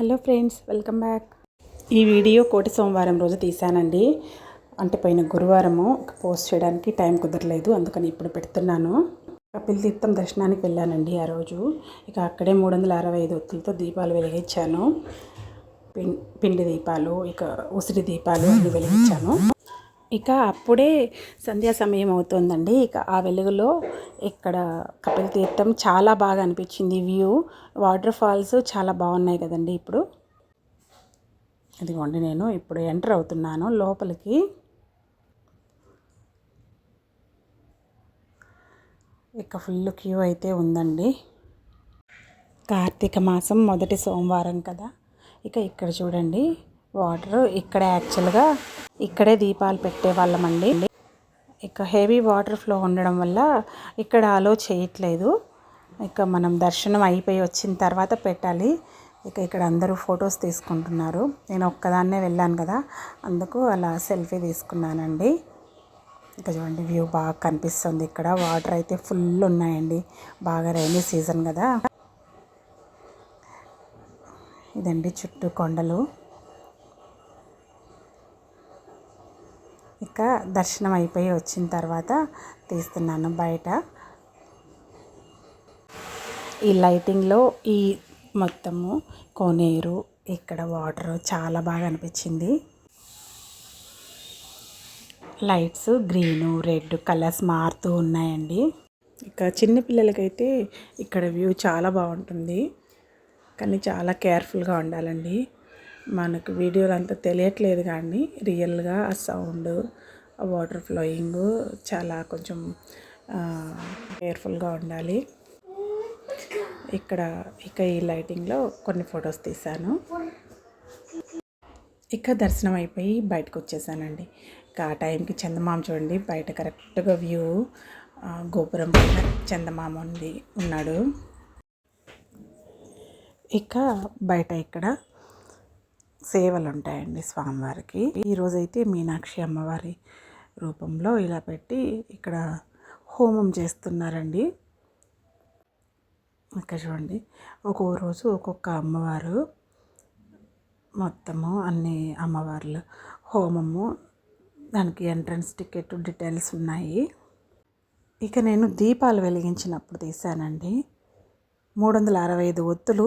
Hello friends welcome back. ఈ video కోటి సోమవారం రోజు తీశానండి. అంటే పోయిన గురువారము పోస్ట్ చేయడానికి టైం కుదరలేదు అందుకని ఇప్పుడు పెడుతున్నాను. కపిల్ తీర్థం దర్శనానికి వెళ్ళానండి ఆ రోజు. ఇక అక్కడే మూడు వందల అరవై ఐదు ఒత్తులతో దీపాలు వెలిగించాను. పిం- పిండి దీపాలు ఇక ఉసిరి దీపాలు అన్నీ వెలిగించాను. ఇక అప్పుడే సంధ్యా సమయం అవుతుందండి. ఇక ఆ వెలుగులో ఇక్కడ కపిల్ తీర్థం చాలా బాగా అనిపించింది. వ్యూ వాటర్ ఫాల్స్ చాలా బాగున్నాయి కదండి ఇప్పుడు. ఇదిగోండి నేను ఇప్పుడు ఎంటర్ అవుతున్నాను లోపలికి. ఇక ఫుల్ క్యూ అయితే ఉందండి. కార్తీక మాసం మొదటి సోమవారం కదా. ఇక ఇక్కడ చూడండి. వాటర్ ఇక్కడ యాక్చువల్గా ఇక్కడే దీపాలు పెట్టేవాళ్ళమండి ఇక హెవీ వాటర్ ఫ్లో ఉండడం వల్ల ఇక్కడ అలో చేయట్లేదు. ఇక మనం దర్శనం అయిపోయి వచ్చిన తర్వాత పెట్టాలి. ఇక ఇక్కడ అందరూ ఫొటోస్ తీసుకుంటున్నారు. నేను ఒక్కదాన్నే వెళ్ళాను కదా అందుకు అలా సెల్ఫీ తీసుకున్నానండి. ఇక చూడండి వ్యూ బాగా కనిపిస్తుంది ఇక్కడ. వాటర్ అయితే ఫుల్ ఉన్నాయండి. బాగా రైనీ సీజన్ కదా. ఇదండి చుట్టూ కొండలు. ఇక దర్శనం అయిపోయి వచ్చిన తర్వాత తీస్తున్నాను బయట. ఈ లైటింగ్లో ఈ మొత్తము కోనేరు ఇక్కడ వాటర్ చాలా బాగా అనిపించింది. లైట్స్ గ్రీను రెడ్ కలర్స్ మారుతూ ఉన్నాయండి. ఇక చిన్నపిల్లలకైతే ఇక్కడ వ్యూ చాలా బాగుంటుంది. కానీ చాలా కేర్ఫుల్గా ఉండాలండి. మనకు వీడియోలో అంతా తెలియట్లేదు కానీ రియల్గా ఆ సౌండ్ వాటర్ ఫ్లోయింగ్ చాలా కొంచెం కేర్ఫుల్గా ఉండాలి. ఇక్కడ ఇక ఈ లైటింగ్లో కొన్ని ఫొటోస్ తీశాను. ఇక దర్శనం అయిపోయి బయటకు వచ్చేసానండి. ఇక ఆ టైంకి చందమామ చూడండి బయట కరెక్ట్గా వ్యూ గోపురం పైన చందమామ ఉంది ఉన్నాడు. ఇక బయట ఇక్కడ సేవలు ఉంటాయండి స్వామివారికి ఈరోజైతే మీనాక్షి అమ్మవారి రూపంలో ఇలా పెట్టి ఇక్కడ హోమం చేస్తున్నారండి. ఇక్కడ చూడండి ఒక్కో రోజు ఒక్కొక్క అమ్మవారు మొత్తము అన్ని అమ్మవార్లు హోమము దానికి ఎంట్రన్స్ టికెట్ డీటెయిల్స్ ఉన్నాయి. ఇక నేను దీపాలు వెలిగించినప్పుడు తీశానండి. మూడు వందల అరవై ఐదు ఒత్తులు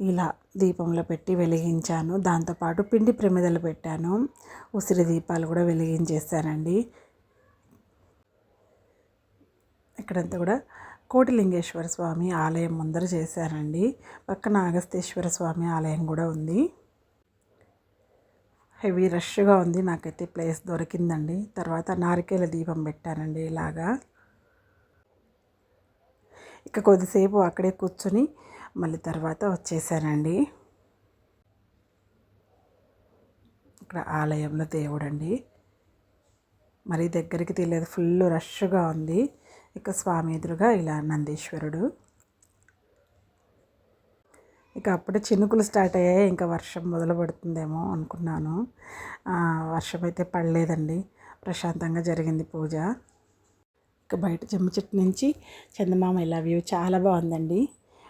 ఇలా దీపంలో పెట్టి వెలిగించాను. దాంతోపాటు పిండి ప్రమిదలు పెట్టాను. ఉసిరి దీపాలు కూడా వెలిగించేసానండి ఇక్కడంతా కూడా కోటిలింగేశ్వర స్వామి ఆలయం ముందర చేశారండి పక్కన అగస్తేశ్వర స్వామి ఆలయం కూడా ఉంది. హెవీ రష్గా ఉంది. నాకైతే ప్లేస్ దొరికిందండి. తర్వాత నారికేల దీపం పెట్టానండి ఇలాగా. ఇక కొద్దిసేపు అక్కడే కూర్చొని మళ్ళీ తర్వాత వచ్చేసానండి. ఇక్కడ ఆలయంలో దేవుడండి. మరి దగ్గరికి తెలియదు ఫుల్ రష్గా ఉంది. ఇక స్వామి ఎదురుగా ఇలా నందీశ్వరుడు. ఇక అప్పుడే చినుకులు స్టార్ట్ అయ్యాయి ఇంకా వర్షం మొదలు పడుతుందేమో అనుకున్నాను. వర్షం అయితే పడలేదండి. ప్రశాంతంగా జరిగింది పూజ. ఇక బయట జమ్మ చెట్టు నుంచి చందమామ ఇలా వ్యూ చాలా బాగుందండి.